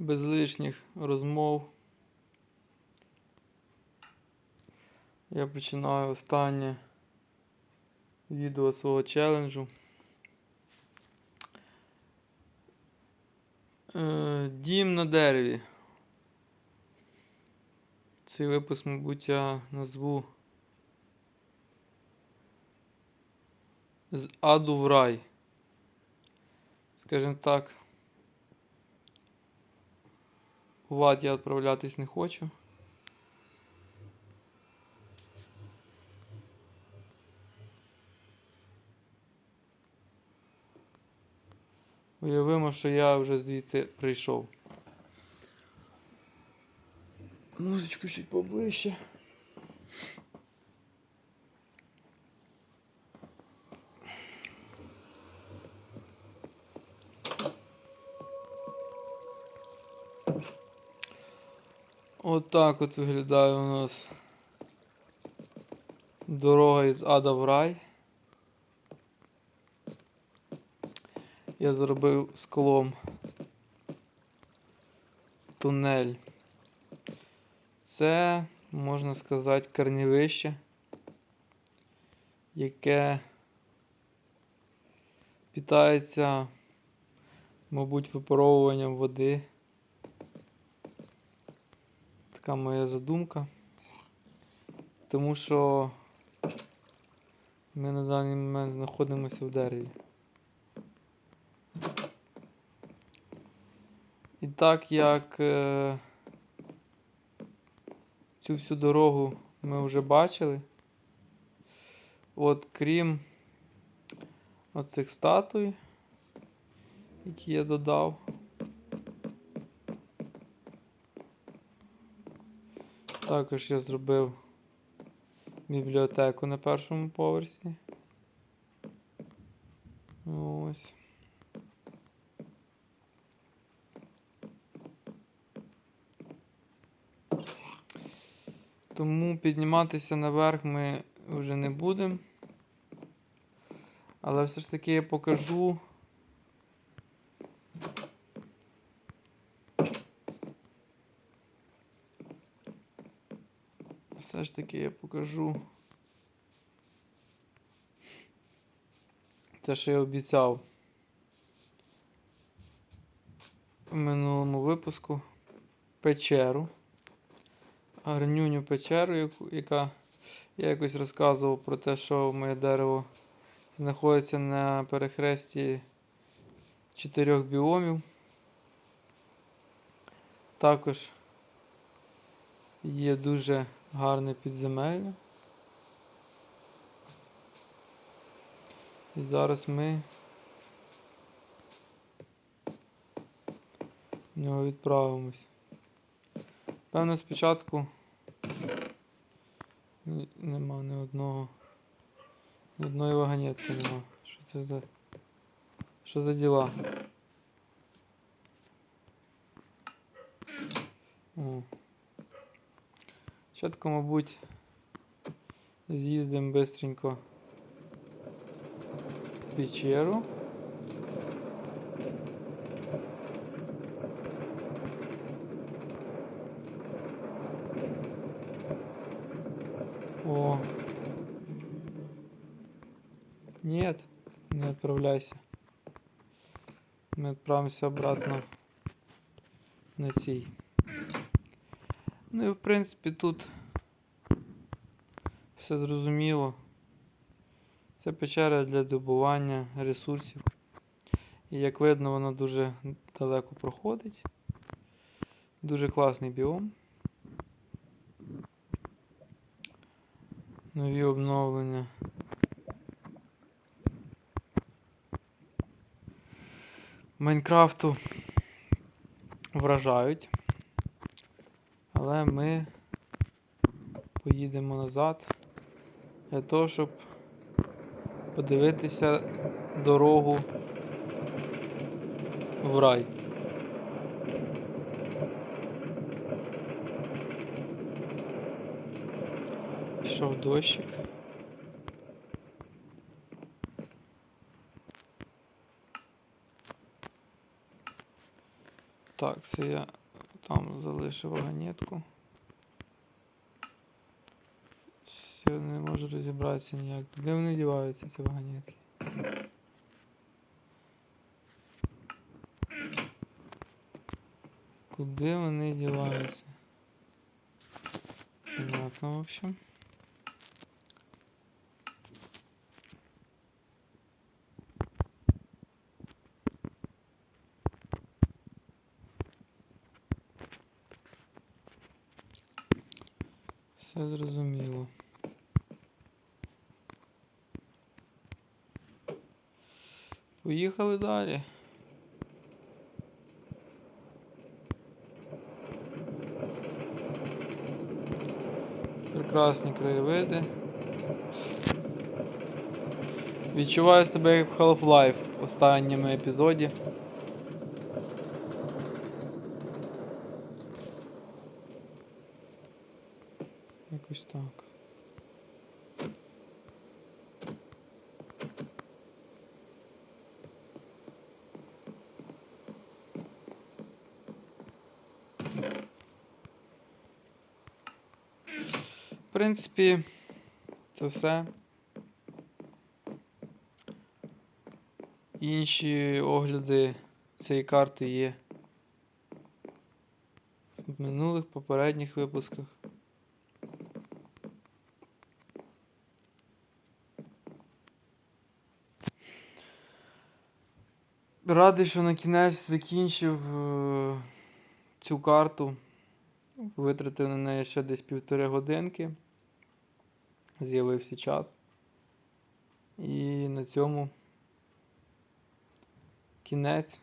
без лишніх розмов. Я починаю останнє відео свого челенджу. Е, Дім на дереві. Цей випуск, мабуть, я назву з аду в рай. Скажімо так. В ад я відправлятись не хочу. Уявимо, що я вже звідти прийшов. Музичку чуть поближче. Отак от виглядає у нас дорога із ада в рай. Я зробив склом тунель. Це, можна сказати, корневище, яке питається, мабуть, випаровуванням води. Така моя задумка. Тому що ми на даний момент знаходимося в дереві. І так як е, цю всю дорогу ми вже бачили, от крім оцих статуй, які я додав. Також я зробив бібліотеку на першому поверсі. Ось. Тому підніматися наверх ми вже не будемо. Але все ж таки я покажу. Все ж таки я покажу те, що я обіцяв в минулому випуску печеру. Гарнюню печеру, яка я якось розказував про те, що моє дерево знаходиться на перехресті чотирьох біомів. Також є дуже гарне підземелля. І зараз ми в нього відправимось. Певно, спочатку нема ні одного. Ні одної вагонетки нема. Що це за. Що за діла? О. Спочатку, мабуть, з'їздимо бистренько в печеру. О. Нет, не отправляйся. Мы отправимся обратно на цій. Ну і в принципі тут все зрозуміло. Це печера для добування ресурсів. І як видно, вона дуже далеко проходить. Дуже класний біом. Нові обновлення. Майнкрафту вражають. Але ми поїдемо назад для того, щоб подивитися дорогу в рай. Пішов дощик. Так, це я там залишив вагонетку. Все, не можу розібратися ніяк. Де вони діваються, ці вагонетки? Куди вони діваються? Понятно, в общем. Все зрозуміло. Поїхали далі. Прекрасні краєвиди. Відчуваю себе як в Half-Life в останньому епізоді. Якось так. В принципі, це все. Інші огляди цієї карти є в минулих попередніх випусках. Радий, що на кінець закінчив е, цю карту. Витратив на неї ще десь півтори годинки. З'явився час. І на цьому кінець.